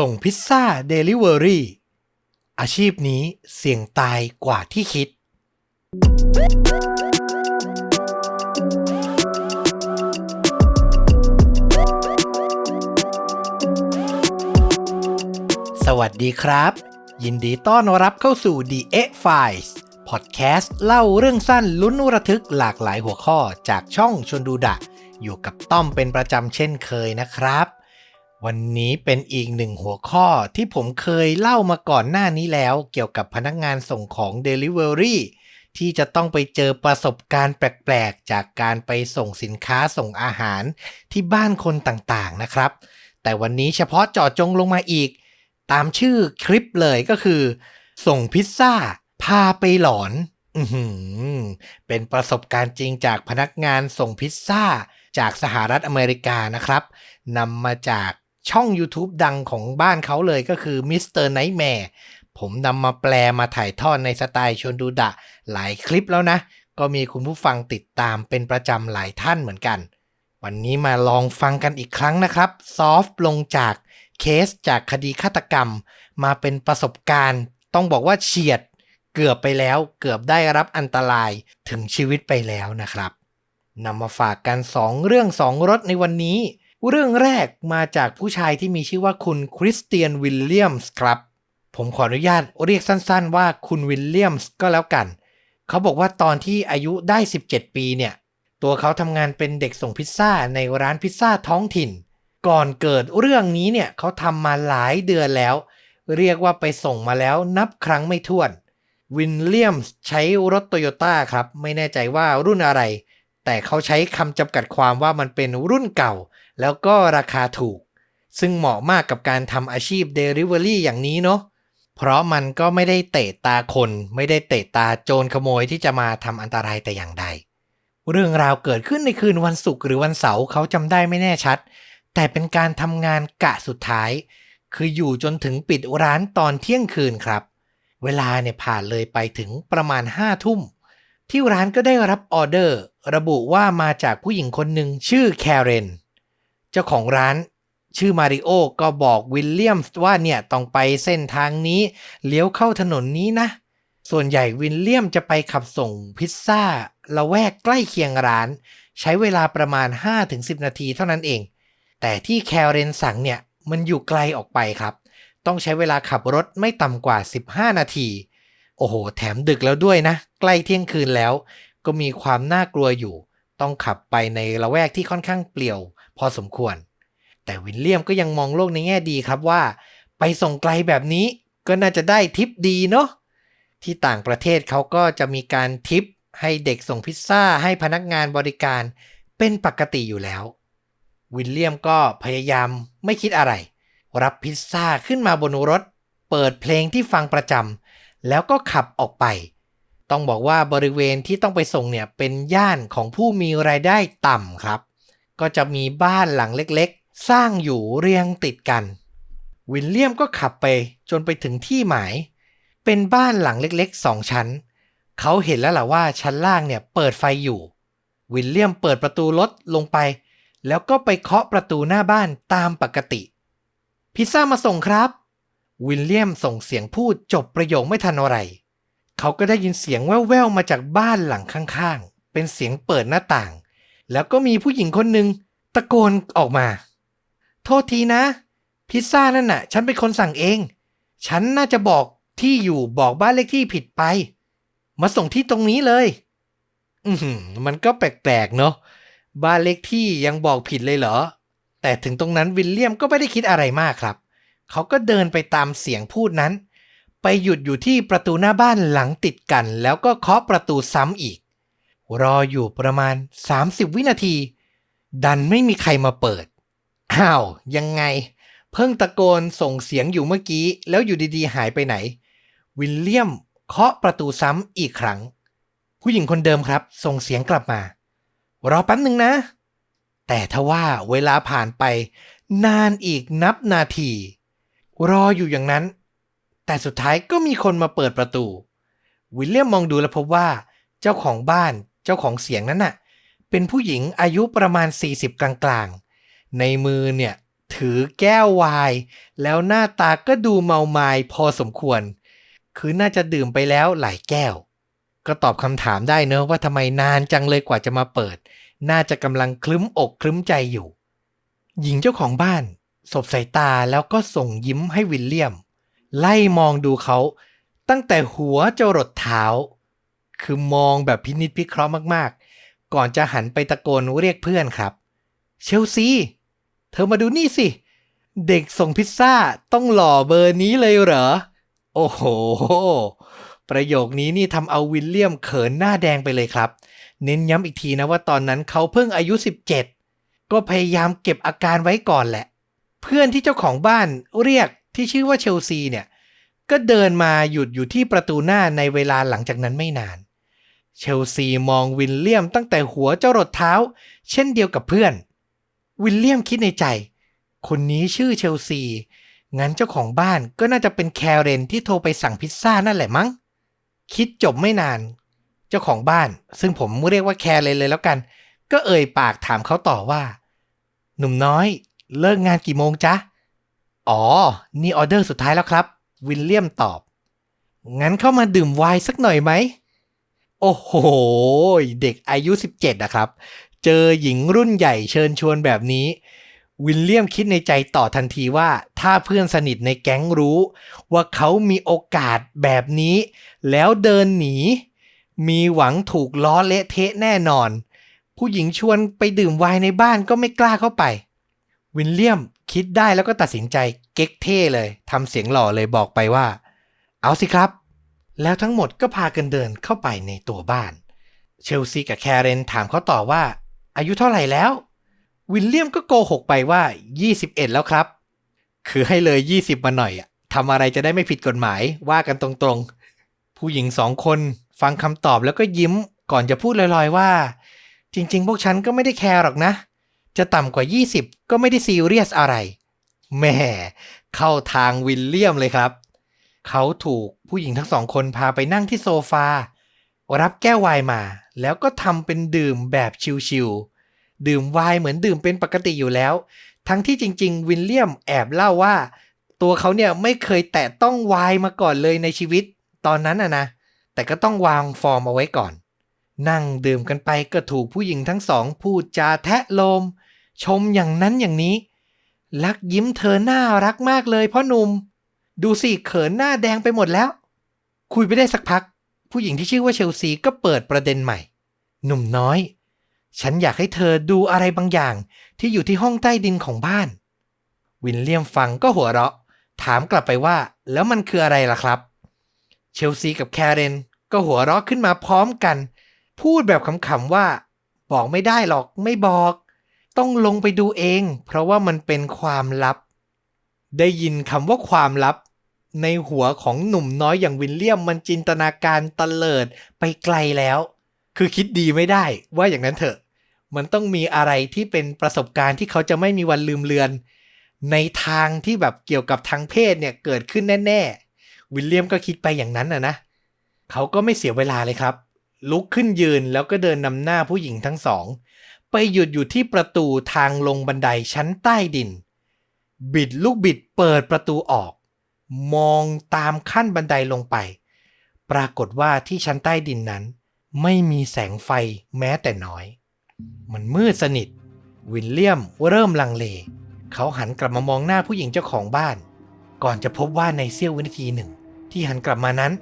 ส่งพิซซ่าเดลิเวอรี่อาชีพนี้เสี่ยงตายกว่าที่คิด สวัสดีครับ ยินดีต้อนรับเข้าสู่ The X Files พอดแคสต์เล่าเรื่องสั้นลุ้นระทึกหลากหลายหัวข้อจากช่องชวนดูดะ อยู่กับต้อมเป็นประจำเช่นเคยนะครับ วันนี้เป็นอีกหนึ่งหัวข้อที่ผมเคยเล่ามาก่อนหน้านี้แล้วเกี่ยวกับพนักงานส่งของ Delivery ที่จะต้องไปเจอประสบการณ์แปลกๆ จากการไปส่งสินค้าส่งอาหารที่บ้านคนต่างๆนะครับ แต่วันนี้เฉพาะเจาะจงลงมาอีก ตามชื่อคลิปเลยก็คือ ส่งพิซซ่า พาไปหลอนอเป็นประสบการณ์จริงจากพนักงานส่งพิซซ่า จากสหรัฐอเมริกานะครับนำมาจาก ช่อง YouTube ดังของบ้านเขาเลยก็คือมิสเตอร์ไนท์แมร์ผมนำมาแปลมาถ่ายทอดในสไตล์ชนดูดะ หลายคลิปแล้วนะ ก็มีคุณผู้ฟังติดตามเป็นประจำหลายท่านเหมือนกัน วันนี้มาลองฟังกันอีกครั้งนะครับ ซอฟต์ลงจากเคสจากคดีฆาตกรรม มาเป็นประสบการณ์ ต้องบอกว่าเฉียด เกือบไปแล้ว เกือบได้รับอันตรายถึงชีวิตไปแล้วนะครับนำมาฝากกัน 2 เรื่อง 2รถในวันนี้ เรื่องแรกมาจากผู้ชายที่มีชื่อว่าคุณคริสเตียนวิลเลียมส์ครับ ผมขออนุญาตเรียกสั้นๆ ว่าคุณวิลเลียมส์ก็แล้วกัน เขาบอกว่าตอนที่อายุได้ 17 ปีเนี่ย ตัวเขาทำงานเป็นเด็กส่งพิซซ่าในร้านพิซซ่าท้องถิ่น ก่อนเกิดเรื่องนี้เนี่ยเขาทำมาหลายเดือนแล้ว เรียกว่าไปส่งมาแล้วนับครั้งไม่ถ้วน วินเลียมส์ใช้รถโตโยต้าครับ ไม่แน่ใจว่ารุ่นอะไร แต่เขาใช้คำจำกัดความว่ามันเป็นรุ่นเก่า แล้วก็ราคาถูก ซึ่งเหมาะมากกับการทำอาชีพ Delivery อย่างนี้เนาะเพราะมันก็ไม่ได้เตะตาคน ไม่ได้เตะตาโจรขโมยที่จะมาทำอันตรายแต่อย่างใด เรื่องราวเกิดขึ้นในคืนวันศุกร์หรือวันเสาร์เขาจำได้ไม่แน่ชัด แต่เป็นการทำงานกะสุดท้าย คืออยู่จนถึงปิดร้านตอนเที่ยงคืนครับ เวลาเนี่ยผ่านเลยไปถึงประมาณห้าทุ่ม ที่ร้านก็ได้รับออเดอร์ ระบุว่ามาจากผู้หญิงคนหนึ่งชื่อแคเรน เจ้าของร้านชื่อมาริโอก็บอกวิลเลียมส์ว่าเนี่ยต้องไปเส้นทางนี้ เลี้ยวเข้าถนนนี้นะ ส่วนใหญ่วิลเลียมจะไปขับส่งพิซซ่าละแวกใกล้เคียงร้าน ใช้เวลาประมาณ 5-10 นาทีเท่านั้นเอง แต่ที่แคลเรนสั่งเนี่ยมันอยู่ไกลออกไปครับ ต้องใช้เวลาขับรถไม่ต่ำกว่า 15 นาที โอ้โห แถมดึกแล้วด้วยนะ ใกล้เที่ยงคืนแล้ว ก็มีความน่ากลัวอยู่ ต้องขับไปในละแวกที่ค่อนข้างเปลี่ยว พอสมควร แต่วิลเลียมก็ยังมองโลกในแง่ดีครับว่า ไปส่งไกลแบบนี้ก็น่าจะได้ทิปดีเนาะที่ต่างประเทศเขาก็จะมีการทิปให้เด็กส่งพิซซ่าให้พนักงานบริการเป็นปกติอยู่แล้ว วิลเลียมก็พยายามไม่คิดอะไร รับพิซซ่าขึ้นมาบนรถ เปิดเพลงที่ฟังประจำแล้วก็ขับออกไป ต้องบอกว่าบริเวณที่ต้องไปส่งเนี่ยเป็นย่านของผู้มีรายได้ต่ำครับ ก็จะมีบ้านหลังเล็กๆ สร้างอยู่เรียงติดกัน วิลเลียมก็ขับไปจนไปถึงที่หมาย เป็นบ้านหลังเล็กๆสองชั้น เขาเห็นแล้วล่ะว่าชั้นล่างเนี่ยเปิดไฟอยู่ วิลเลียมเปิดประตูรถลงไป แล้วก็ไปเคาะประตูหน้าบ้านตามปกติ พิซซ่ามาส่งครับ วิลเลียมส่งเสียงพูดจบประโยคไม่ทันอะไร เขาก็ได้ยินเสียงแว่วๆมาจากบ้านหลังข้างๆ เป็นเสียงเปิดหน้าต่าง แล้วก็มีผู้หญิงคนหนึ่งตะโกนออกมา โทษทีนะ พิซซ่านั่นน่ะ ฉันเป็นคนสั่งเอง ฉันน่าจะบอกที่อยู่บอกบ้านเลขที่ผิดไป มาส่งที่ตรงนี้เลย อืมันก็แปลกๆเนาะบ้านเลขที่ยังบอกผิดเลยเหรอ แต่ถึงตรงนั้นวิลเลียมก็ไม่ได้คิดอะไรมากครับ เขาก็เดินไปตามเสียงพูดนั้น ไปหยุดอยู่ที่ประตูหน้าบ้านหลังติดกัน แล้วก็เคาะประตูซ้ำอีก รออยู่ประมาณ 30 วินาที ดันไม่มีใครมาเปิด อ้าว ยังไง เพิ่งตะโกนส่งเสียงอยู่เมื่อกี้ แล้วอยู่ดีๆ หายไปไหน วิลเลียมเคาะประตูซ้ำอีกครั้ง ผู้หญิงคนเดิมครับ ส่งเสียงกลับมา รอแป๊บหนึ่งนะ แต่ทว่าเวลาผ่านไป นานอีกนับนาที รออยู่อย่างนั้น แต่สุดท้ายก็มีคนมาเปิดประตู วิลเลียมมองดูแล้วพบว่า เจ้าของบ้าน เจ้าของเสียงนั้นน่ะ เป็นผู้หญิงอายุประมาณ 40 กลางๆ ในมือเนี่ย ถือแก้วไวน์แล้วหน้าตาก็ดูเมาไมาพอสมควร คือน่าจะดื่มไปแล้วหลายแก้ว ก็ตอบคำถามได้เนอะว่าทำไมนานจังเลยกว่าจะมาเปิด น่าจะกำลังคลึ้มอกคลึ้มใจอยู่ หญิงเจ้าของบ้าน สบสายตาแล้วก็ส่งยิ้มให้วิลเลียม ไล่มองดูเขาตั้งแต่หัวจรดเท้า คือมองแบบพินิจพิเคราะห์มากๆ ก่อนจะหันไปตะโกนเรียกเพื่อนครับ เชลซี เธอมาดูนี่สิ เด็กส่งพิซซ่าต้องหล่อเบอร์นี้เลยเหรอ โอ้โห ประโยคนี้นี่ทำเอาวิลเลียมเขินหน้าแดงไปเลยครับ เน้นย้ำอีกทีนะว่าตอนนั้นเขาเพิ่งอายุ 17 ก็พยายามเก็บอาการไว้ก่อนแหละ เพื่อนที่เจ้าของบ้านเรียกที่ชื่อว่าเชลซีเนี่ยก็เดินมาหยุดอยู่ที่ประตูหน้าในเวลาหลังจากนั้นไม่นาน เชลซีมองวิลเลียมตั้งแต่หัวเจ้ารดเท้า เช่นเดียวกับเพื่อน วิลเลียมคิดในใจ คนนี้ชื่อเชลซี งั้นเจ้าของบ้านก็น่าจะเป็นแคเรนที่โทรไปสั่งพิซซ่านั่นแหละมั้ง คิดจบไม่นาน เจ้าของบ้าน ซึ่งผมเรียกว่าแคเรนเลยแล้วกัน ก็เอ่ยปากถามเขาต่อว่า หนุ่มน้อย เลิกงานกี่โมงจ๊ะ อ๋อ นี่ออเดอร์สุดท้ายแล้วครับ วิลเลียมตอบ งั้นเข้ามาดื่มไวน์สักหน่อยไหม โอ้โห เด็กอายุ 17 นะครับ เจอหญิงรุ่นใหญ่เชิญชวนแบบนี้ วิลเลียมคิดในใจต่อทันทีว่า ถ้าเพื่อนสนิทในแก๊งรู้ ว่าเขามีโอกาสแบบนี้ แล้วเดินหนี มีหวังถูกล้อเละเทะแน่นอน ผู้หญิงชวนไปดื่มไวน์ในบ้านก็ไม่กล้าเข้าไป วิลเลียมคิดได้แล้วก็ตัดสินใจเก๊กเท่เลยทำเสียงหล่อเลยบอกไปว่า เอาสิครับ แล้วทั้งหมดก็พากันเดินเข้าไปในตัวบ้าน เชลซีกับแคเรนถามเขาต่อว่า อายุเท่าไหร่แล้ว วิลเลียมก็โกหกไปว่า 21 แล้วครับ คือให้เลย 20 มาหน่อยอะทำอะไรจะได้ไม่ผิดกฎหมายว่ากันตรงๆ ผู้หญิงสองคนฟังคำตอบแล้วก็ยิ้มก่อนจะพูดลอยๆว่า จริงๆ พวกฉันก็ไม่ได้แคร์หรอกนะ จะต่ำกว่า 20 ก็ไม่ได้ซีเรียสอะไรแหม่เข้าทางวิลเลียมเลยครับ เขาถูก ผู้หญิงทั้งสองคนพาไปนั่งที่โซฟา รับแก้วไวน์มา แล้วก็ทำเป็นดื่มแบบชิลๆ ดื่มไวน์เหมือนดื่มเป็นปกติอยู่แล้ว ทั้งที่จริง ๆ วิลเลียมแอบเล่าว่า ตัวเขาเนี่ยไม่เคยแตะต้องไวน์มาก่อนเลยในชีวิต ตอนนั้นอะนะ แต่ก็ต้องวางฟอร์มเอาไว้ก่อน นั่งดื่มกันไปก็ถูกผู้หญิงทั้งสองพูดจาแทะโลม ชมอย่างนั้นอย่างนี้ ลักยิ้มเธอน่ารักมากเลยพ่อหนุ่มดูสิเขินหน้าแดงไปหมดแล้ว คุยไปได้สักพัก ผู้หญิงที่ชื่อว่าเชลซีก็เปิดประเด็นใหม่ หนุ่มน้อย ฉันอยากให้เธอดูอะไรบางอย่างที่อยู่ที่ห้องใต้ดินของบ้าน วินเลียมฟังก็หัวเราะ ถามกลับไปว่า แล้วมันคืออะไรล่ะครับ เชลซีกับแคเรนก็หัวเราะขึ้นมาพร้อมกัน พูดแบบขำๆว่า บอกไม่ได้หรอกไม่บอก ต้องลงไปดูเอง เพราะว่ามันเป็นความลับ ได้ยินคำว่าความลับ ในหัวของหนุ่มน้อยอย่างวินเลียมมันจินตนาการตะเลิดไปไกลแล้ว คือคิดดีไม่ได้ว่าอย่างนั้นเถอะ มันต้องมีอะไรที่เป็นประสบการณ์ที่เขาจะไม่มีวันลืมเลือน ในทางที่แบบเกี่ยวกับทางเพศเนี่ยเกิดขึ้นแน่ ๆ วิลเลียมก็คิดไปอย่างนั้นนะนะ เขาก็ไม่เสียเวลาเลยครับ ลุกขึ้นยืนแล้วก็เดินนำหน้าผู้หญิงทั้งสอง ไปหยุดอยู่ที่ประตูทางลงบันไดชั้นใต้ดิน บิดลูกบิดเปิดประตูออก มองตามขั้นบันไดลงไป ปรากฏว่าที่ชั้นใต้ดินนั้น ไม่มีแสงไฟแม้แต่น้อย มันมืดสนิท วิลเลียมเริ่มลังเล เขาหันกลับมามองหน้าผู้หญิงเจ้าของบ้าน ก่อนจะพบว่าในเสี้ยววินาทีหนึ่ง ที่หันกลับมานั้น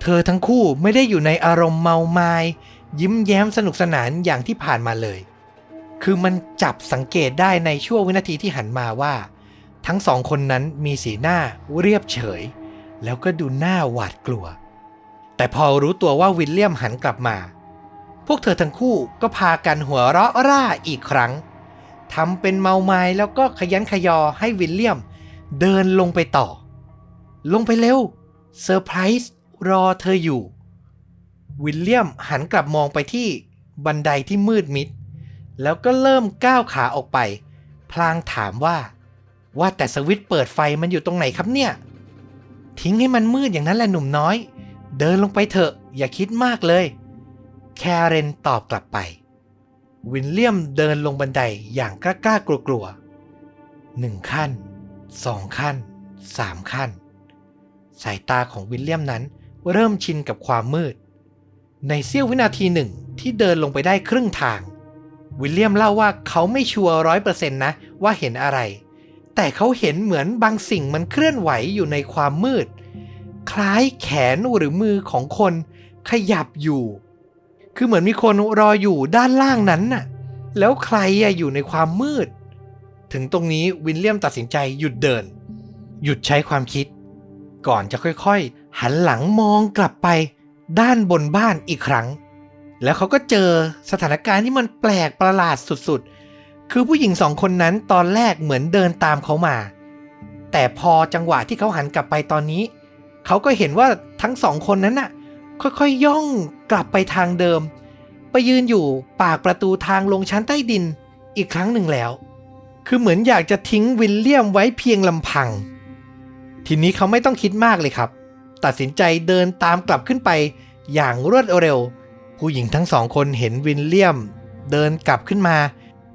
เธอทั้งคู่ไม่ได้อยู่ในอารมณ์เมาไมา้ยิ้มแย้มสนุกสนานอย่างที่ผ่านมาเลย คือมันจับสังเกตได้ในช่วงวินาทีที่หันมาว่า ทั้งสองคนนั้นมีสีหน้าเรียบเฉย แล้วก็ดูหน้าหวาดกลัว แต่พอรู้ตัวว่าวิลเลียมหันกลับมา พวกเธอทั้งคู่ก็พากันหัวเราะร่าอีกครั้งทำเป็นเมาไม้แล้วก็ขยันขยอให้วิลเลียม เดินลงไปต่อ ลงไปเร็วเซอร์ไพรส์รอเธออยู่ วิลเลียมหันกลับมองไปที่บันไดที่มืดมิด แล้วก็เริ่มก้าวขาออกไป พลางถามว่า ว่าแต่สวิตช์เปิดไฟมันอยู่ตรงไหนครับเนี่ย ทิ้งให้มันมืดอย่างนั้นแหละหนุ่มน้อย เดินลงไปเถอะ อย่าคิดมากเลย แคเรนตอบกลับไป วินเลียมเดินลงบันไดอย่างกล้ากล้ากลัวกลัวหนึ่งขั้นสองขั้นสามขั้น สายตาของวิลเลียมนั้นเริ่มชินกับความมืด ในเสี้ยววินาทีหนึ่งที่เดินลงไปได้ครึ่งทาง วิลเลียมเล่าว่าเขาไม่ชัวร์ร้อยเปอร์เซ็นต์นะว่าเห็นอะไร แต่เขาเห็นเหมือนบางสิ่งมันเคลื่อนไหวอยู่ในความมืด คล้ายแขนหรือมือของคนขยับอยู่ คือเหมือนมีคนรออยู่ด้านล่างนั้นน่ะ แล้วใครอยู่ในความมืด ถึงตรงนี้วิลเลียมตัดสินใจหยุดเดิน หยุดใช้ความคิด ก่อนจะค่อยๆ หันหลังมองกลับไปด้านบนบ้านอีกครั้ง แล้วเขาก็เจอสถานการณ์ที่มันแปลกประหลาดสุดๆ คือผู้หญิงสองคนนั้นตอนแรกเหมือนเดินตามเขามา แต่พอจังหวะที่เขาหันกลับไปตอนนี้ เขาก็เห็นว่าทั้งสองคนนั้นน่ะ ค่อยๆย่องกลับไปทางเดิม ไปยืนอยู่ปากประตูทางลงชั้นใต้ดินอีกครั้งหนึ่งแล้ว คือเหมือนอยากจะทิ้งวิลเลียมไว้เพียงลำพัง ทีนี้เขาไม่ต้องคิดมากเลยครับ ตัดสินใจเดินตามกลับขึ้นไปอย่างรวดเร็ว ผู้หญิงทั้งสองคนเห็นวิลเลียม เดินกลับขึ้นมา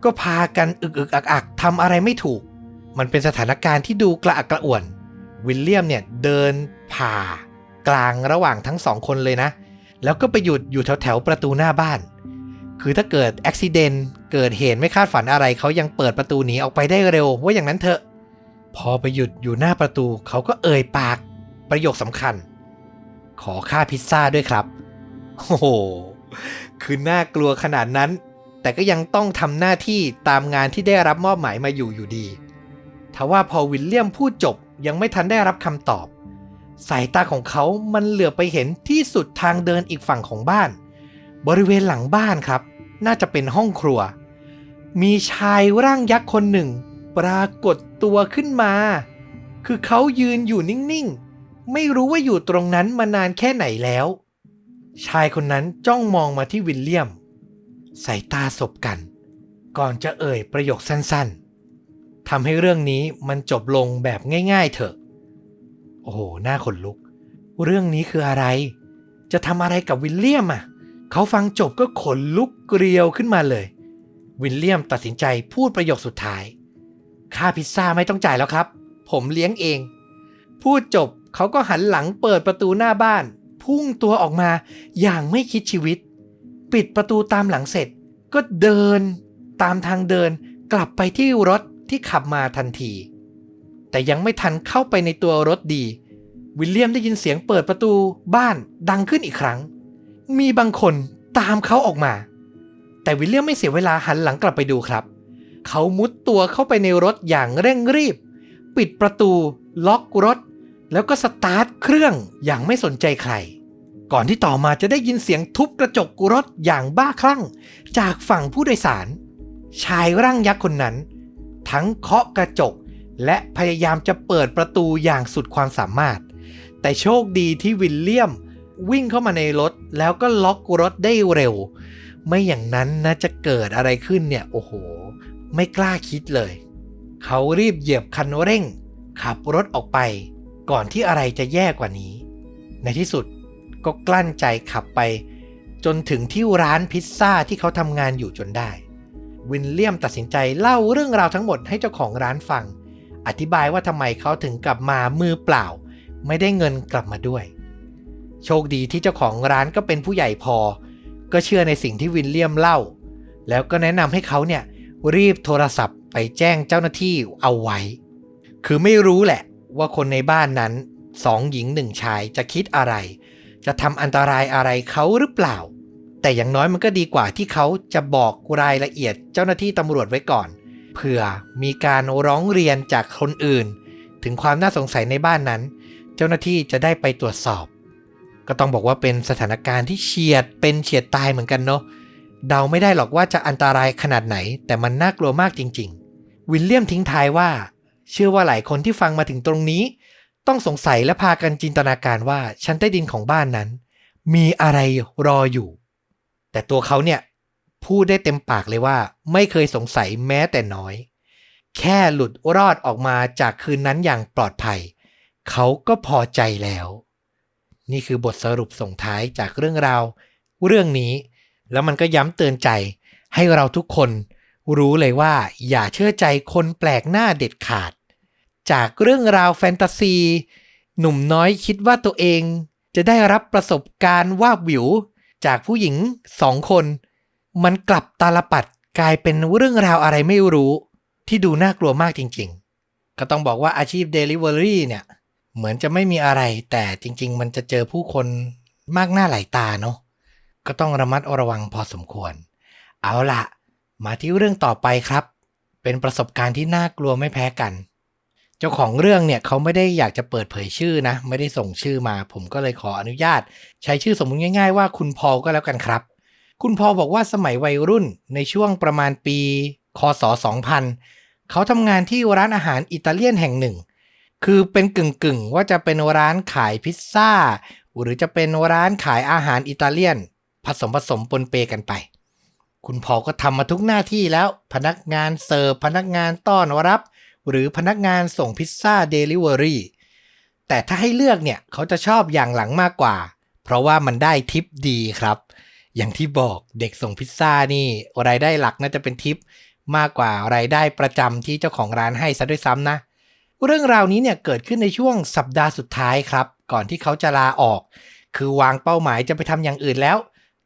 ก็พากันอึกอึกอักอักทำอะไรไม่ถูก มันเป็นสถานการณ์ที่ดูกระอักกระอ่วน วิลเลียมเนี่ยเดินผ่ากลางระหว่างทั้งสองคนเลยนะ แล้วก็ไปหยุดอยู่แถวแถวประตูหน้าบ้าน คือถ้าเกิดอุบิเหตุเกิดเหตุไม่คาดฝันอะไรเขายังเปิดประตูหนีออกไปได้เร็ว ว่าอย่างนั้นเถอะ พอไปหยุดอยู่หน้าประตูเขาก็เอ่ยปากประโยคสำคัญ ขอค่าพิซซ่าด้วยครับ โอ้โห คือน่ากลัวขนาดนั้น แต่ก็ยังต้องทำหน้าที่ตามงานที่ได้รับมอบหมายมาอยู่อยู่ดีทว่าพอวิลเลียมพูดจบยังไม่ทันได้รับคำตอบ สายตาของเขามันเหลือไปเห็นที่สุดทางเดินอีกฝั่งของบ้าน บริเวณหลังบ้านครับ น่าจะเป็นห้องครัว มีชายร่างยักษ์คนหนึ่ง ปรากฏตัวขึ้นมา คือเขายืนอยู่นิ่งๆ ไม่รู้ว่าอยู่ตรงนั้นมานานแค่ไหนแล้ว ชายคนนั้นจ้องมองมาที่วิลเลียม สายตาสบกัน ก่อนจะเอ่ยประโยคสั้นๆทำให้เรื่องนี้มันจบลงแบบง่าย ๆ เถอะ โอ้โหหน้าขนลุก เรื่องนี้คืออะไร จะทำอะไรกับวิลเลียมอะเขาฟังจบก็ขนลุกเกลียวขึ้นมาเลย วิลเลียมตัดสินใจพูดประโยคสุดท้าย ค่าพิซซ่าไม่ต้องจ่ายแล้วครับ ผมเลี้ยงเอง พูดจบเขาก็หันหลังเปิดประตูหน้าบ้าน พุ่งตัวออกมาอย่างไม่คิดชีวิต ปิดประตูตามหลังเสร็จ ก็เดินตามทางเดินกลับไปที่รถที่ขับมาทันที แต่ยังไม่ทันเข้าไปในตัวรถดี วิลเลียมได้ยินเสียงเปิดประตูบ้านดังขึ้นอีกครั้ง มีบางคนตามเขาออกมา แต่วิลเลียมไม่เสียเวลาหันหลังกลับไปดูครับ เขามุดตัวเข้าไปในรถอย่างเร่งรีบ ปิดประตู ล็อกรถ แล้วก็สตาร์ทเครื่องอย่างไม่สนใจใคร ก่อนที่ต่อมาจะได้ยินเสียงทุบกระจกรถอย่างบ้าคลั่ง จากฝั่งผู้โดยสาร ชายร่างยักษ์คนนั้น ทั้งเคาะกระจก และพยายามจะเปิดประตูอย่างสุดความสามารถ แต่โชคดีที่วิลเลียม วิ่งเข้ามาในรถแล้วก็ล็อกรถได้เร็ว ไม่อย่างนั้นนะจะเกิดอะไรขึ้นเนี่ยโอ้โห ไม่กล้าคิดเลย เขารีบเหยียบคันเร่ง ขับรถออกไป ก่อนที่อะไรจะแย่กว่านี้ ในที่สุด ก็กลั้นใจขับไป จนถึงที่ร้านพิซซ่าที่เขาทำงานอยู่จนได้ วินเลียมตัดสินใจเล่าเรื่องราวทั้งหมดให้เจ้าของร้านฟัง อธิบายว่าทำไมเขาถึงกลับมามือเปล่า ไม่ได้เงินกลับมาด้วย โชคดีที่เจ้าของร้านก็เป็นผู้ใหญ่พอ ก็เชื่อในสิ่งที่วินเลียมเล่า แล้วก็แนะนำให้เขาเนี่ยรีบโทรศัพท์ไปแจ้งเจ้าหน้าที่เอาไว้ คือไม่รู้แหละว่าคนในบ้านนั้นสองหญิงหนึ่งชายจะคิดอะไร จะทำอันตรายอะไรเขาหรือเปล่า แต่อย่างน้อยมันก็ดีกว่าที่เขาจะบอกรายละเอียดเจ้าหน้าที่ตำรวจไว้ก่อน เผื่อมีการร้องเรียนจากคนอื่น ถึงความน่าสงสัยในบ้านนั้น เจ้าหน้าที่จะได้ไปตรวจสอบ ก็ต้องบอกว่าเป็นสถานการณ์ที่เฉียดเป็นเฉียดตายเหมือนกันเนาะเดาไม่ได้หรอกว่าจะอันตรายขนาดไหน แต่มันน่ากลัวมากจริง ๆ วิลเลียมทิ้งท้ายว่า เชื่อว่าหลายคนที่ฟังมาถึงตรงนี้ ต้องสงสัยและพากันจินตนาการว่าชั้นใต้ดินของบ้านนั้น มีอะไรรออยู่ แต่ตัวเขาเนี่ยพูดได้เต็มปากเลยว่า ไม่เคยสงสัยแม้แต่น้อย แค่หลุดรอดออกมาจากคืนนั้นอย่างปลอดภัย เขาก็พอใจแล้ว นี่คือบทสรุปส่งท้ายจากเรื่องราว เรื่องนี้ แล้วมันก็ย้ำเตือนใจ ให้เราทุกคน รู้เลยว่า อย่าเชื่อใจคนแปลกหน้าเด็ดขาด จากเรื่องราวแฟนตาซี หนุ่มน้อยคิดว่าตัวเองจะได้รับประสบการณ์วาบวิว จากผู้หญิงสองคน มันกลับตาลปัดกลายเป็นเรื่องราวอะไรไม่รู้ที่ดูน่ากลัวมากจริงๆ ก็ต้องบอกว่าอาชีพ Delivery เนี่ย เหมือนจะไม่มีอะไร แต่จริง ๆ มันจะเจอผู้คนมากหน้าหลายตาเนาะก็ต้องระมัดระวังพอสมควร เอาละมาที่เรื่องต่อไปครับ เป็นประสบการณ์ที่น่ากลัวไม่แพ้กัน เจ้าของเรื่องเนี่ยเขาไม่ได้อยากจะเปิดเผยชื่อนะ ไม่ได้ส่งชื่อมา ผมก็เลยขออนุญาต ใช้ชื่อสมมุติง่าย ๆ ว่าคุณพอลก็แล้วกันครับ คุณพอลบอกว่าสมัยวัยรุ่นในช่วงประมาณปี คศ 2000 เขาทำงานที่ร้านอาหารอิตาเลียนแห่งหนึ่ง คือเป็นกึ่งๆว่าจะเป็นร้านขายพิซซ่า หรือจะเป็นร้านขายอาหารอิตาเลียน ผสมผสมปนเปกันไป คุณพอก็ทำมาทุกหน้าที่แล้ว พนักงานเสิร์ฟพนักงานต้อนรับ หรือพนักงานส่งพิซซ่าเดลิเวอรี่แต่ถ้าให้เลือกเนี่ยเขาจะชอบอย่างหลังมากกว่า เพราะว่ามันได้ทิปดีครับ อย่างที่บอกเด็กส่งพิซซ่านี่รายได้หลักน่าจะเป็นทิปมากกว่ารายได้ประจำที่เจ้าของร้านให้ซะด้วยซ้ำนะ เรื่องราวนี้เนี่ยเกิดขึ้นในช่วงสัปดาห์สุดท้ายครับ ก่อนที่เขาจะลาออก คือวางเป้าหมายจะไปทำอย่างอื่นแล้ว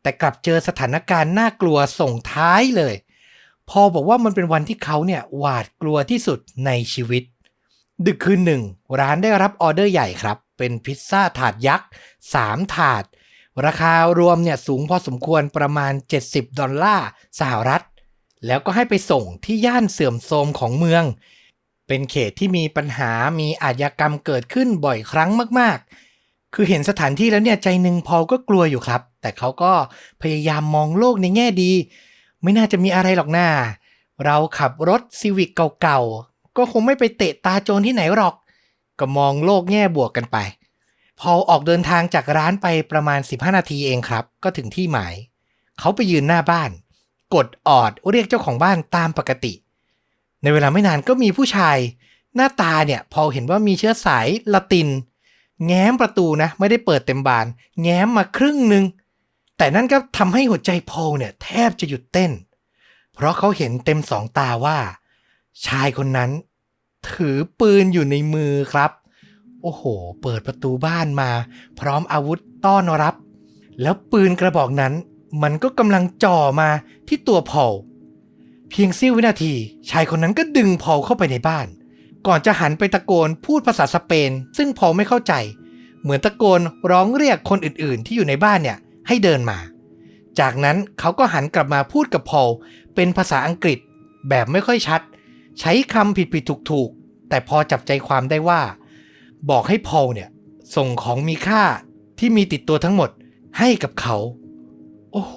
แต่กลับเจอสถานการณ์น่ากลัวส่งท้ายเลย พอบอกว่ามันเป็นวันที่เขาเนี่ยหวาดกลัวที่สุดในชีวิต ดึกคืนหนึ่ง ร้านได้รับออเดอร์ใหญ่ครับ เป็นพิซซ่าถาดยักษ์ 3 ถาด ราคารวมเนี่ยสูงพอสมควรประมาณ 70 ดอลลาร์สหรัฐ แล้วก็ให้ไปส่งที่ย่านเสื่อมโทรมของเมือง เป็นเขตที่มีปัญหามีอาชญากรรมเกิดขึ้นบ่อยครั้งมากๆ คือเห็นสถานที่แล้วเนี่ยใจหนึ่งพอก็กลัวอยู่ครับ แต่เขาก็พยายามมองโลกในแง่ดี ไม่น่าจะมีอะไรหรอกหน้า เราขับรถซีวิกเก่าๆ ก็คงไม่ไปเตะตาโจรที่ไหนหรอก ก็มองโลกแง่บวกกันไป พอออกเดินทางจากร้านไปประมาณ 15 นาทีเองครับ ก็ถึงที่หมาย เขาไปยืนหน้าบ้าน กดออดเรียกเจ้าของบ้านตามปกติ ในเวลาไม่นานก็มีผู้ชาย หน้าตาเนี่ยพอเห็นว่ามีเชื้อสายละติน แง้มประตูนะ ไม่ได้เปิดเต็มบาน แง้มมาครึ่งหนึ่ง แต่นั่นก็ทำให้หัวใจพอลเนี่ยแทบจะหยุดเต้น เพราะเขาเห็นเต็มสองตาว่า ชายคนนั้น ถือปืนอยู่ในมือครับ โอ้โห เปิดประตูบ้านมา พร้อมอาวุธต้อนรับ แล้วปืนกระบอกนั้น มันก็กำลังจ่อมาที่ตัวพอลเพียงเสี้ยววินาที ชายคนนั้นก็ดึงพอลเข้าไปในบ้าน ก่อนจะหันไปตะโกนพูดภาษาสเปน ซึ่งพอลไม่เข้าใจ เหมือนตะโกนร้องเรียกคนอื่นๆ ที่อยู่ในบ้านเนี่ย ให้เดินมา จากนั้นเขาก็หันกลับมาพูดกับพอลเป็นภาษาอังกฤษแบบไม่ค่อยชัด ใช้คำผิดๆถูกๆแต่พอจับใจความได้ว่า บอกให้พอลเนี่ยส่งของมีค่าที่มีติดตัวทั้งหมดให้กับเขา โอ้โห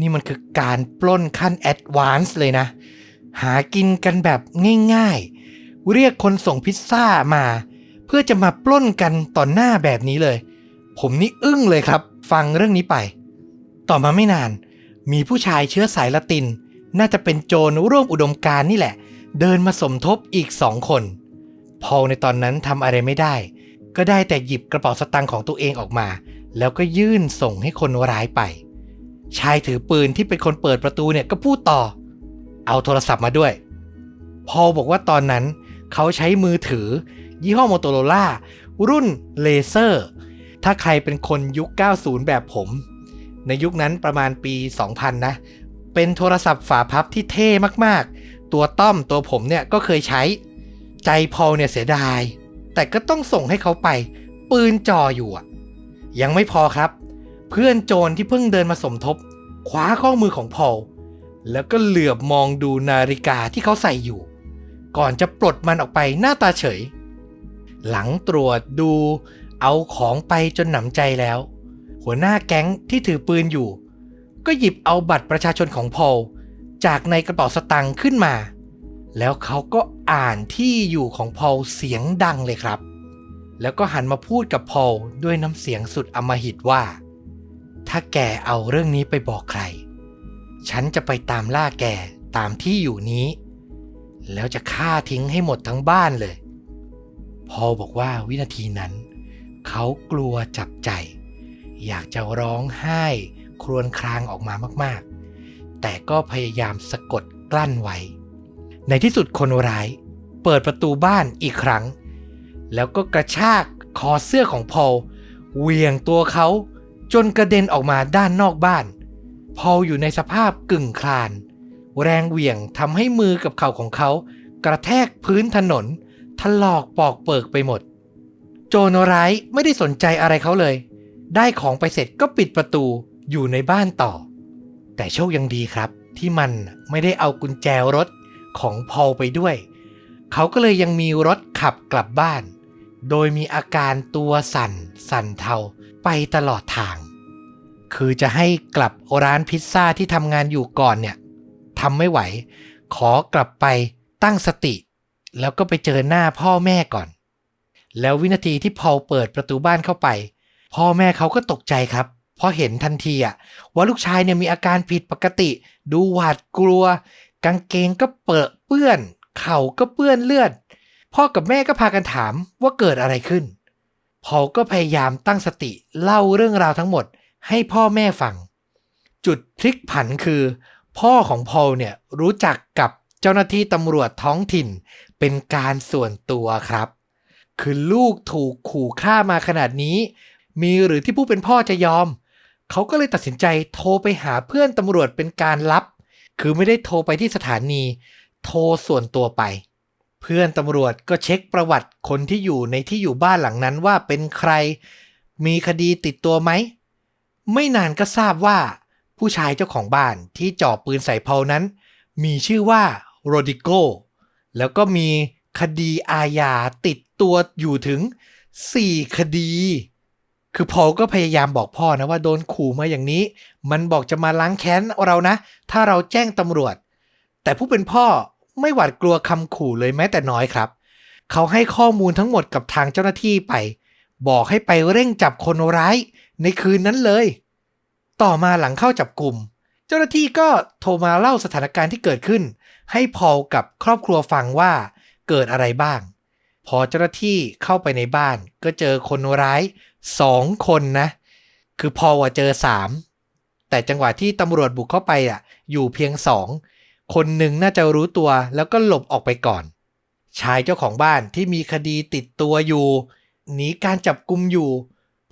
นี่มันคือการปล้นขั้นแอดวานซ์เลยนะ หากินกันแบบง่ายๆ เรียกคนส่งพิซซ่ามา เพื่อจะมาปล้นกันต่อหน้าแบบนี้เลย ผมนี่อึ้งเลยครับ ฟังเรื่องนี้ไป ต่อมาไม่นาน มีผู้ชายเชื้อสายละติน น่าจะเป็นโจรร่วมอุดมการนี่แหละ เดินมาสมทบอีกสองคน พอลในตอนนั้นทำอะไรไม่ได้ ก็ได้แต่หยิบกระเป๋าสตางค์ของตัวเองออกมา แล้วก็ยื่นส่งให้คนร้ายไป ชายถือปืนที่เป็นคนเปิดประตูเนี่ยก็พูดต่อ เอาโทรศัพท์มาด้วย พอลบอกว่าตอนนั้น เขาใช้มือถือ ยี่ห้อโมโตโรล่ารุ่นเลเซอร์ ถ้าใครเป็นคนยุค 90 แบบผม ในยุคนั้นประมาณปี 2000 นะ เป็นโทรศัพท์ฝาพับที่เท่มากๆ ตัวต้อมตัวผมเนี่ยก็เคยใช้ ใจพอลเนี่ยเสียดาย แต่ก็ต้องส่งให้เขาไป ปืนจ่ออยู่อะยังไม่พอครับ เพื่อนโจรที่เพิ่งเดินมาสมทบ คว้าข้อมือของพอลแล้วก็เหลือบมองดูนาฬิกาที่เขาใส่อยู่ ก่อนจะปลดมันออกไปหน้าตาเฉย หลังตรวจดู เอาของไปจนหนำใจแล้ว หัวหน้าแก๊งที่ถือปืนอยู่ ก็หยิบเอาบัตรประชาชนของพอลจากในกระเป๋าสตังค์ขึ้นมา แล้วเขาก็อ่านที่อยู่ของพอลเสียงดังเลยครับ แล้วก็หันมาพูดกับพอลด้วยน้ำเสียงสุดอมหิตว่า ถ้าแกเอาเรื่องนี้ไปบอกใคร ฉันจะไปตามล่าแกตามที่อยู่นี้ แล้วจะฆ่าทิ้งให้หมดทั้งบ้านเลย พอลบอกว่าวินาทีนั้น เขากลัวจับใจ อยากจะร้องไห้ครวญครางออกมามากๆ แต่ก็พยายามสะกดกลั้นไว้ ในที่สุดคนร้าย เปิดประตูบ้านอีกครั้ง แล้วก็กระชากคอเสื้อของพอลเหวี่ยงตัวเขาจนกระเด็นออกมาด้านนอกบ้าน พอลอยู่ในสภาพกึ่งคลาน แรงเหวี่ยงทำให้มือกับเข่าของเขา กระแทกพื้นถนนถลอกปอกเปิกไปหมด จรร้ายไม่ได้สนใจอะไรเขาเลย ได้ของไปเสร็จก็ปิดประตูอยู่ในบ้านต่อ แต่โชคยังดีครับ ที่มันไม่ได้เอากุญแจรถของพอลไปด้วย เขาก็เลยยังมีรถขับกลับบ้าน โดยมีอาการตัวสั่น สั่นเทาไปตลอดทาง คือจะให้กลับร้านพิซซ่าที่ทำงานอยู่ก่อนเนี่ยทำไม่ไหว ขอกลับไปตั้งสติ แล้วก็ไปเจอหน้าพ่อแม่ก่อน แล้ววินาทีที่พอลเปิดประตูบ้านเข้าไป พ่อแม่เขาก็ตกใจครับเพราะเห็นทันทีอะว่าลูกชายเนี่ยมีอาการผิดปกติ ดูหวาดกลัว กางเกงก็เปิดเปื้อน เข่าก็เปื้อนเลือด พ่อกับแม่ก็พากันถามว่าเกิดอะไรขึ้นพอลก็พยายามตั้งสติเล่าเรื่องราวทั้งหมด ให้พ่อแม่ฟัง จุดพลิกผันคือ พ่อของพอลเนี่ยรู้จักกับเจ้าหน้าที่ตำรวจท้องถิ่น เป็นการส่วนตัวครับ คือลูกถูกขู่ฆ่ามาขนาดนี้ มีหรือที่ผู้เป็นพ่อจะยอม เขาก็เลยตัดสินใจโทรไปหาเพื่อนตำรวจเป็นการลับ คือไม่ได้โทรไปที่สถานี โทรส่วนตัวไป เพื่อนตำรวจก็เช็คประวัติคนที่อยู่ในที่อยู่บ้านหลังนั้นว่าเป็นใคร มีคดีติดตัวไหม ไม่นานก็ทราบว่า ผู้ชายเจ้าของบ้านที่จ่อปืนใส่เพานั้น มีชื่อว่าโรดิโกแล้วก็มีคดีอาญาติด ตัวอยู่ถึง4คดี คือพอลก็พยายามบอกพ่อนะว่าโดนขู่มาอย่างนี้ มันบอกจะมาล้างแค้นเรานะ ถ้าเราแจ้งตำรวจ แต่ผู้เป็นพ่อไม่หวาดกลัวคำขู่เลยแม้แต่น้อยครับ เขาให้ข้อมูลทั้งหมดกับทางเจ้าหน้าที่ไป บอกให้ไปเร่งจับคนร้ายในคืนนั้นเลย ต่อมาหลังเข้าจับกลุ่ม เจ้าหน้าที่ก็โทรมาเล่าสถานการณ์ที่เกิดขึ้น ให้พอลกับครอบครัวฟังว่าเกิดอะไรบ้าง พอเจ้าหน้าที่เข้าไปในบ้าน ก็เจอคนร้ายสองคนนะ คือพอว่าเจอสามแต่จังหวะที่ตำรวจบุกเข้าไปอะ อยู่เพียงสองคนหนึ่งน่าจะรู้ตัวแล้วก็หลบออกไปก่อน ชายเจ้าของบ้านที่มีคดีติดตัวอยู่หนีการจับกุมอยู่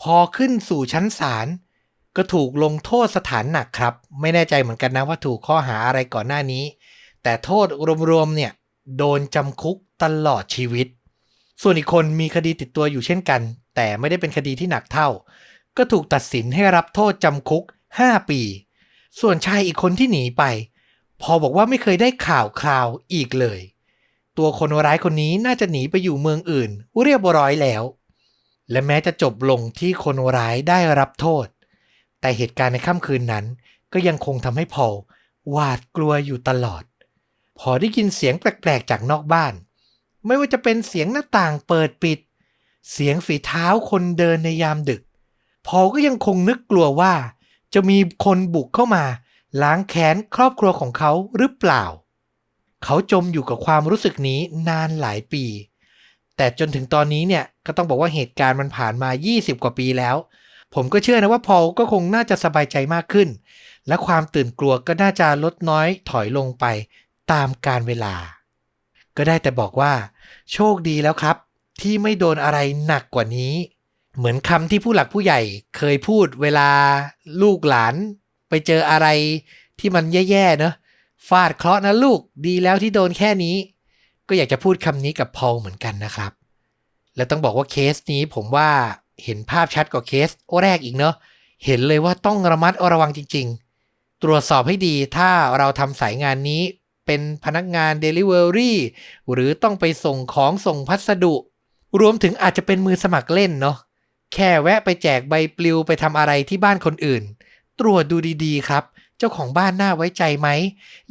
พอขึ้นสู่ชั้นศาลก็ถูกลงโทษสถานหนักครับ ไม่แน่ใจเหมือนกันนะว่าถูกข้อหาอะไรก่อนหน้านี้ แต่โทษรวมๆเนี่ย โดนจำคุกตลอดชีวิต ส่วนอีกคนมีคดีติดตัวอยู่เช่นกัน แต่ไม่ได้เป็นคดีที่หนักเท่า ก็ถูกตัดสินให้รับโทษจำคุก 5 ปี ส่วนชายอีกคนที่หนีไป พอบอกว่าไม่เคยได้ข่าวคราวอีกเลย ตัวคนร้ายคนนี้น่าจะหนีไปอยู่เมืองอื่น เรียบร้อยแล้ว และแม้จะจบลงที่คนร้ายได้รับโทษ แต่เหตุการณ์ในค่ำคืนนั้น ก็ยังคงทำให้พอลหวาดกลัวอยู่ตลอด พอได้ยินเสียงแปลกๆจากนอกบ้าน ไม่ว่าจะเป็นเสียงหน้าต่างเปิดปิด เสียงฝีเท้าคนเดินในยามดึก พอก็ยังคงนึกกลัวว่า จะมีคนบุกเข้ามา ล้างแค้นครอบครัวของเขาหรือเปล่า เขาจมอยู่กับความรู้สึกนี้นานหลายปี แต่จนถึงตอนนี้เนี่ยก็ต้องบอกว่าเหตุการณ์มันผ่านมา 20 กว่าปีแล้ว ผมก็เชื่อนะว่าพอก็คงน่าจะสบายใจมากขึ้น และความตื่นกลัวก็น่าจะลดน้อยถอยลงไปตามการเวลา ก็ได้แต่บอกว่า โชคดีแล้วครับ ที่ไม่โดนอะไรหนักกว่านี้ เหมือนคำที่ผู้หลักผู้ใหญ่เคยพูดเวลาลูกหลาน ไปเจออะไรที่มันแย่ๆเนอะฟาดเคราะห์นะลูกดีแล้วที่โดนแค่นี้ ก็อยากจะพูดคำนี้กับพอลเหมือนกันนะครับ และต้องบอกว่าเคสนี้ผมว่าเห็นภาพชัดกว่าเคสแรกอีกเนอะเห็นเลยว่าต้องระมัดระวังจริง ๆ ตรวจสอบให้ดีถ้าเราทำสายงานนี้ เป็นพนักงาน Delivery หรือต้องไปส่งของส่งพัสดุ รวมถึงอาจจะเป็นมือสมัครเล่นเนาะแค่แวะไปแจกใบปลิวไปทำอะไรที่บ้านคนอื่น ตรวจดูดีๆ ครับ เจ้าของบ้านน่าไว้ใจไหม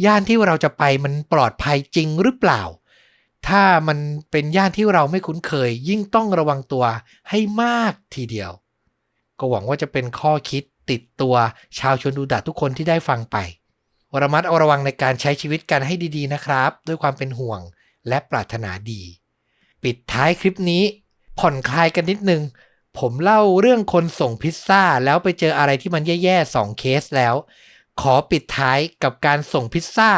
ย่านที่เราจะไปมันปลอดภัยจริงหรือเปล่า ถ้ามันเป็นย่านที่เราไม่คุ้นเคย ยิ่งต้องระวังตัวให้มากทีเดียว ก็หวังว่าจะเป็นข้อคิดติดตัวชาวชนดูดะทุกคนที่ได้ฟังไป ระมัดระวังในการใช้ชีวิตกันให้ดีๆนะครับ ด้วยความเป็นห่วงและปรารถนาดี ปิดท้ายคลิปนี้ ผ่อนคลายกันนิดนึง ผมเล่าเรื่องคนส่งพิซซ่าแล้วไปเจออะไรที่มันแย่ๆสองเคสแล้ว ขอปิดท้ายกับการส่งพิซซ่า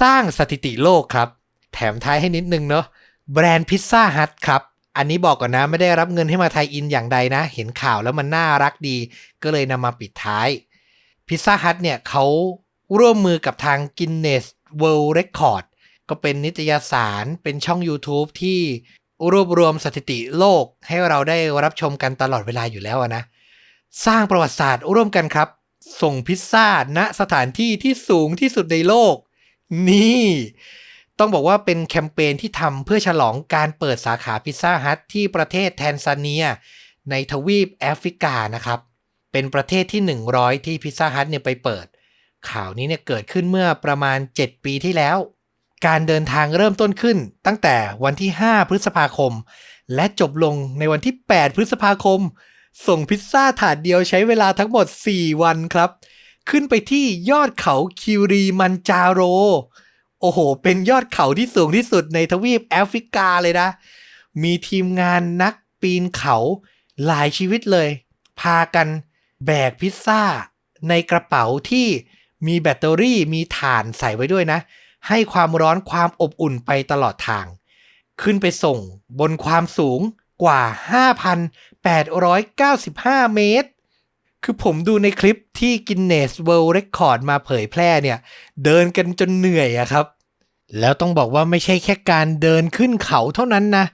สร้างสถิติโลกครับ แถมท้ายให้นิดนึงเนาะแบรนด์พิซซ่าฮัทครับอันนี้บอกก่อนนะไม่ได้รับเงินให้มาไทยอินอย่างใดนะ เห็นข่าวแล้วมันน่ารักดี ก็เลยนำมาปิดท้ายพิซซ่าฮัทเนี่ยเขา ร่วมมือกับทาง Guinness World Record ก็เป็นนิตยสารเป็นช่อง YouTube ที่รวบรวมสถิติโลกให้เราได้รับชมกันตลอดเวลาอยู่แล้วนะ สร้างประวัติศาสตร์ร่วมกันครับ ส่งพิซซ่าณสถานที่ที่สูงที่สุดในโลก นี่ ต้องบอกว่าเป็นแคมเปญที่ทำเพื่อฉลองการเปิดสาขาพิซซ่าฮัทที่ประเทศแทนซาเนีย ในทวีปแอฟริกานะครับ เป็นประเทศที่ 100 ที่พิซซ่าฮัทเนี่ยไปเปิด ข่าวนี้เนี่ยเกิดขึ้นเมื่อประมาณ 7 ปีที่แล้ว การเดินทางเริ่มต้นขึ้น ตั้งแต่วันที่ 5 พฤษภาคม และจบลงในวันที่ 8 พฤษภาคม ส่งพิซซ่าถาดเดียวใช้เวลาทั้งหมด 4 วันครับ ขึ้นไปที่ยอดเขาคิวรีมันจาโร โอ้โห เป็นยอดเขาที่สูงที่สุดในทวีปแอฟริกาเลยนะ มีทีมงานนักปีนเขาหลายชีวิตเลย พากันแบกพิซซ่าในกระเป๋าที่ มีแบตเตอรี่มีถ่านใส่ไว้ด้วยนะ ให้ความร้อนความอบอุ่นไปตลอดทาง ขึ้นไปส่งบนความสูงกว่า 5,895 เมตร คือผมดูในคลิปที่ Guinness World Record มาเผยแพร่เนี่ย เดินกันจนเหนื่อยอะครับ แล้วต้องบอกว่าไม่ใช่แค่การเดินขึ้นเขาเท่านั้นนะ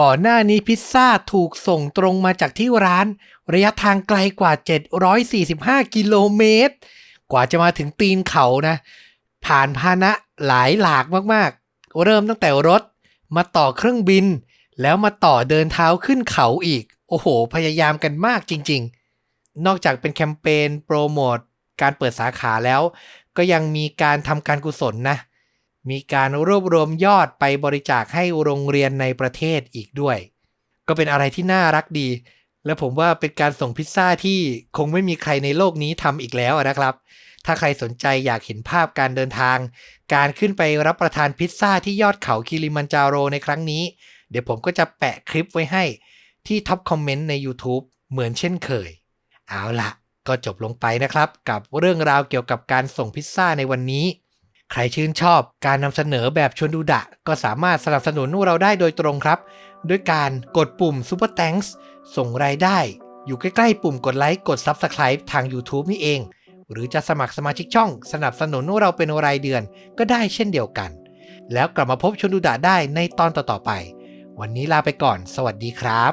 ก่อนหน้านี้พิซซ่าถูกส่งตรงมาจากที่ร้าน ระยะทางไกลกว่า 745 กิโลเมตร กว่าจะมาถึงตีนเขานะ ผ่านพานะหลายหลากมากๆ เริ่มตั้งแต่รถ มาต่อเครื่องบิน แล้วมาต่อเดินเท้าขึ้นเขาอีก โอ้โห พยายามกันมากจริง ๆ นอกจากเป็นแคมเปญโปรโมทการเปิดสาขาแล้ว ก็ยังมีการทำการกุศลนะ มีการรวบรวมยอดไปบริจาคให้โรงเรียนในประเทศอีกด้วย ก็เป็นอะไรที่น่ารักดีและผมว่าเป็นการส่งพิซซ่าที่คงไม่มีใครในโลกนี้ทำอีกแล้วนะครับ ถ้าใครสนใจอยากเห็นภาพการเดินทาง การขึ้นไปรับประทานพิซซ่าที่ยอดเขาคิริมันจาโรในครั้งนี้ เดี๋ยวผมก็จะแปะคลิปไว้ให้ที่ท็อปคอมเมนต์ใน YouTube เหมือนเช่นเคย เอาละก็จบลงไปนะครับ กับเรื่องราวเกี่ยวกับการส่งพิซซ่าในวันนี้ ใครชื่นชอบการนำเสนอแบบชวนดูดะ ก็สามารถสนับสนุนเราได้โดยตรงครับ ด้วยการกดปุ่ม Super Thanks ส่งรายได้ อยู่ใกล้ๆปุ่มกดไลค์กด Subscribe ทาง YouTube นี่เอง หรือจะสมัครสมาชิกช่องสนับสนุนเราเป็นรายเดือนก็ได้เช่นเดียวกัน แล้วกลับมาพบชนดูดะได้ในตอนต่อๆไป วันนี้ลาไปก่อน สวัสดีครับ